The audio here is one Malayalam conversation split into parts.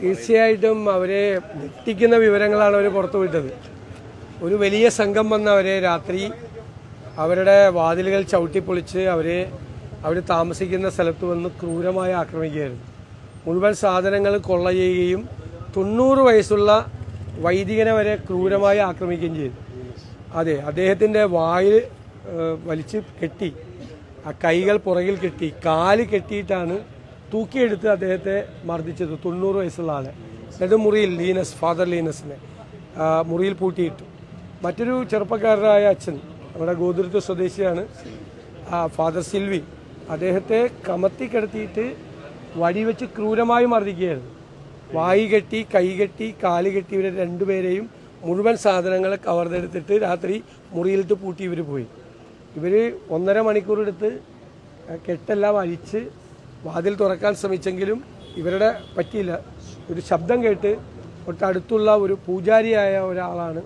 തീർച്ചയായിട്ടും അവരെ ഞെട്ടിക്കുന്ന വിവരങ്ങളാണ് അവർ പുറത്തുവിട്ടത് ഒരു വലിയ സംഘം വന്ന് അവരെ രാത്രി അവരുടെ വാതിലുകൾ ചവിട്ടിപ്പൊളിച്ച് അവരെ അവർ താമസിക്കുന്ന സ്ഥലത്ത് വന്ന് ക്രൂരമായി ആക്രമിക്കുകയായിരുന്നു. മുഴുവൻ സാധനങ്ങൾ കൊള്ള ചെയ്യുകയും തൊണ്ണൂറ് വയസ്സുള്ള വൈദികനെ വരെ ക്രൂരമായി ആക്രമിക്കുകയും ചെയ്തു. അതെ അദ്ദേഹത്തിന്റെ വായിൽ വലിച്ച് കെട്ടി ആ കൈകൾ പുറകിൽ കെട്ടി കാൽ കെട്ടിയിട്ടാണ് തൂക്കിയെടുത്ത് അദ്ദേഹത്തെ മർദ്ദിച്ചത് തൊണ്ണൂറ് വയസ്സുള്ള ആളെ. നെടുമുറിയിൽ മുറിയിൽ ലീനസ് ഫാദർ ലീനസിനെ മുറിയിൽ പൂട്ടിയിട്ടു. മറ്റൊരു ചെറുപ്പക്കാരനായ അച്ഛൻ നമ്മുടെ ഗോതിരത്വ സ്വദേശിയാണ് ഫാദർ സിൽവി. അദ്ദേഹത്തെ കമത്തി കിടത്തിയിട്ട് വടിവെച്ച് ക്രൂരമായി മർദ്ദിക്കുകയായിരുന്നു. വായി കെട്ടി കൈ കെട്ടി കാൽ കെട്ടി ഇവരെ രണ്ടുപേരെയും മുഴുവൻ സാധനങ്ങൾ കവർന്നെടുത്തിട്ട് രാത്രി മുറിയിലിട്ട് പൂട്ടി ഇവർ പോയി. ഇവർ ഒന്നര മണിക്കൂർ എടുത്ത് കെട്ടെല്ലാം അഴിച്ച് വാതിൽ തുറക്കാൻ ശ്രമിച്ചെങ്കിലും ഇവരുടെ പറ്റിയില്ല. ഒരു ശബ്ദം കേട്ട് തൊട്ടടുത്തുള്ള ഒരു പൂജാരിയായ ഒരാളാണ്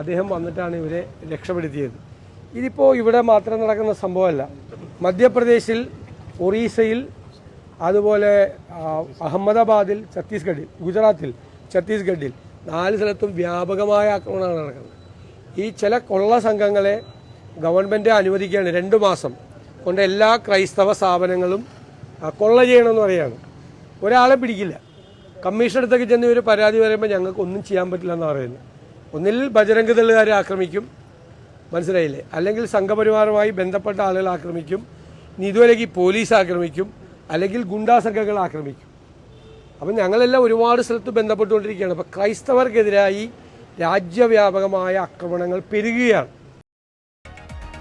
അദ്ദേഹം വന്നിട്ടാണ് ഇവരെ രക്ഷപ്പെടുത്തിയത്. ഇതിപ്പോൾ ഇവിടെ മാത്രം നടക്കുന്ന സംഭവമല്ല. മധ്യപ്രദേശിൽ ഒറീസയിൽ അതുപോലെ അഹമ്മദാബാദിൽ ഛത്തീസ്ഗഡിൽ ഗുജറാത്തിൽ ഛത്തീസ്ഗഡിൽ നാല് സ്ഥലത്തും വ്യാപകമായ ആക്രമണമാണ് നടക്കുന്നത്. ഈ ചില കൊള്ള സംഘങ്ങളെ ഗവൺമെന്റ് അനുവദിക്കുകയാണ്. രണ്ട് മാസം കൊണ്ട് എല്ലാ ക്രൈസ്തവ സ്ഥാപനങ്ങളും കൊള്ള ചെയ്യണമെന്ന് പറയുകയാണ് ഒരാളെ പിടിക്കില്ല. കമ്മീഷൻ അടുത്തേക്ക് ചെന്ന് ഇവർ പരാതി പറയുമ്പോൾ ഞങ്ങൾക്ക് ഒന്നും ചെയ്യാൻ പറ്റില്ല എന്ന് പറയുന്നത്. ഒന്നിൽ ബജരംഗ് ദളുകാരെ ആക്രമിക്കും. മനസ്സിലായില്ലേ? അല്ലെങ്കിൽ സംഘപരിവാറുമായി ബന്ധപ്പെട്ട ആളുകൾ ആക്രമിക്കും. ഇനി ഇതുവരെയ്ക്ക് പോലീസ് ആക്രമിക്കും. അല്ലെങ്കിൽ ഗുണ്ടാ സംഘങ്ങൾ ആക്രമിക്കും. അപ്പം ഞങ്ങളെല്ലാം ഒരുപാട് സ്ഥലത്ത് ബന്ധപ്പെട്ടുകൊണ്ടിരിക്കുകയാണ്. അപ്പോൾ ക്രൈസ്തവർക്കെതിരായി രാജ്യവ്യാപകമായ ആക്രമണങ്ങൾ പെരുകുകയാണ്.